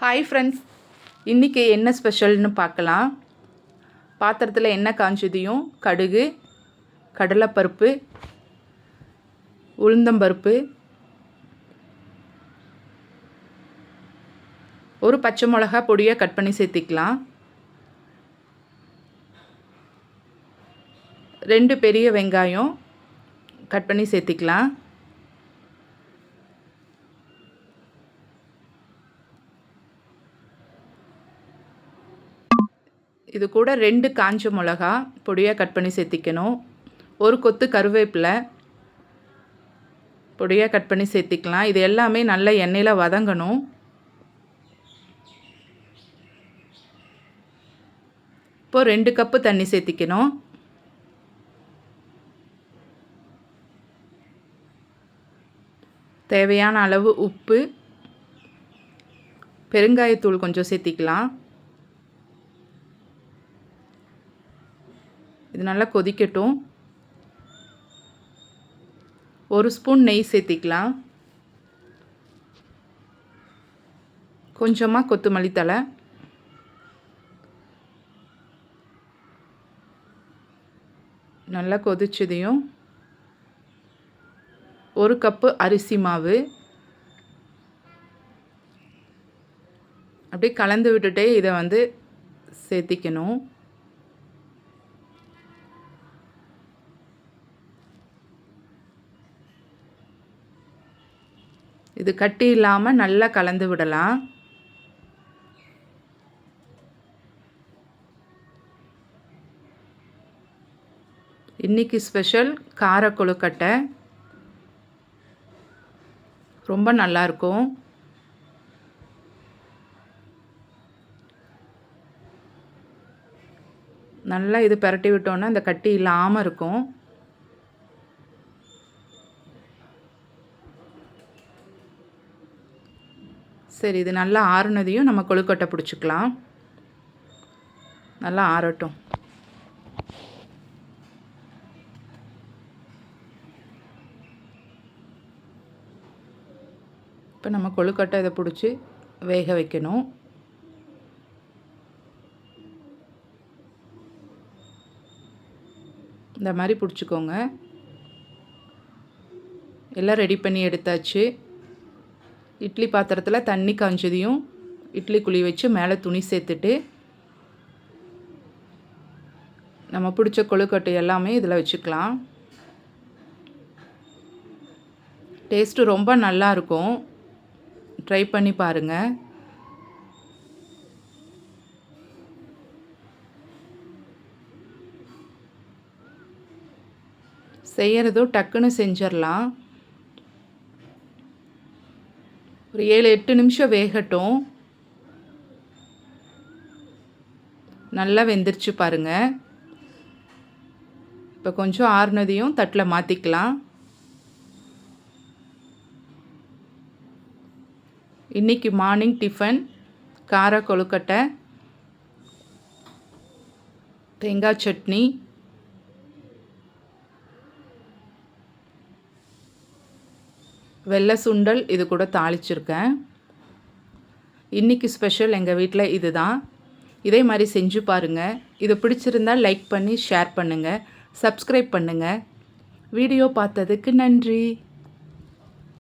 Hi friends இன்றைக்கி என்ன ஸ்பெஷல்னு பார்க்கலாம். பாத்திரத்தில் எண்ணெய் காஞ்சதையும் கடுகு கடலைப்பருப்பு உளுந்தம்பருப்பு ஒரு பச்சை மிளகா பொடியாக கட் பண்ணி சேர்த்திக்கலாம். ரெண்டு பெரிய வெங்காயம் கட் பண்ணி சேர்த்திக்கலாம். இது கூட ரெண்டு காஞ்ச மிளகா பொடியாக கட் பண்ணி சேர்த்திக்கணும். ஒரு கொத்து கருவேப்பிலை பொடியாக கட் பண்ணி சேர்த்திக்கலாம். இது எல்லாமே நல்ல எண்ணெயில் வதங்கணும். இப்போது ரெண்டு கப்பு தண்ணி சேர்த்திக்கணும். தேவையான அளவு உப்பு பெருங்காயத்தூள் கொஞ்சம் சேர்த்திக்கலாம். இது நல்லா கொதிக்கட்டும். ஒரு ஸ்பூன் நெய் சேர்த்திக்கலாம். கொஞ்சமாக கொத்தமல்லி தலை நல்லா கொதிச்சதையும். ஒரு கப்பு அரிசி மாவு. அப்படியே கலந்து விட்டுட்டே இதை வந்து சேர்த்திக்கணும். இது கட்டி இல்லாமல் நல்லா கலந்து விடலாம். இன்றைக்கி ஸ்பெஷல் கார கொழுக்கட்டை. ரொம்ப நல்லாயிருக்கும் நல்லா இது பரட்டி விட்டோன்னா இந்த கட்டி இல்லாமல் இருக்கும். சரி இது நல்லா ஆறுனதையும் நம்ம கொழுக்கட்டை பிடிச்சிக்கலாம். நல்லா ஆறட்டும். இப்போ நம்ம கொழுக்கட்டை இதை பிடிச்சி வேக வைக்கணும். இந்த மாதிரி பிடிச்சிக்கோங்க. எல்லாம் ரெடி பண்ணி எடுத்தாச்சு. இட்லி பாத்திரத்தில் தண்ணி காஞ்சதையும் இட்லி குழி வச்சு மேலே துணி சேர்த்துட்டு நம்ம பிடிச்ச கொழுக்கட்டை எல்லாமே இதில் வச்சுக்கலாம். டேஸ்ட்டு ரொம்ப நல்லாயிருக்கும் ட்ரை பண்ணி பாருங்கள் செய்கிறதும் டக்குன்னு செஞ்சிடலாம் ஒரு ஏழு எட்டு நிமிஷம் வேகட்டும். நல்லா வெந்துருச்சு பாருங்கள் இப்போ கொஞ்சம் ஆறுனதையும் தட்டில் மாற்றிக்கலாம் இன்றைக்கி மார்னிங் டிஃபன் கார கொழுக்கட்டை தேங்காய் சட்னி வெள்ளை சுண்டல் இது கூட தாளிச்சிருக்கேன். இன்றைக்கி ஸ்பெஷல் எங்கள் வீட்டில் இது தான் இதே மாதிரி செஞ்சு பாருங்கள் இது பிடிச்சிருந்தால் லைக் பண்ணி ஷேர் பண்ணுங்கள் சப்ஸ்கிரைப் பண்ணுங்கள் வீடியோ பார்த்ததுக்கு நன்றி.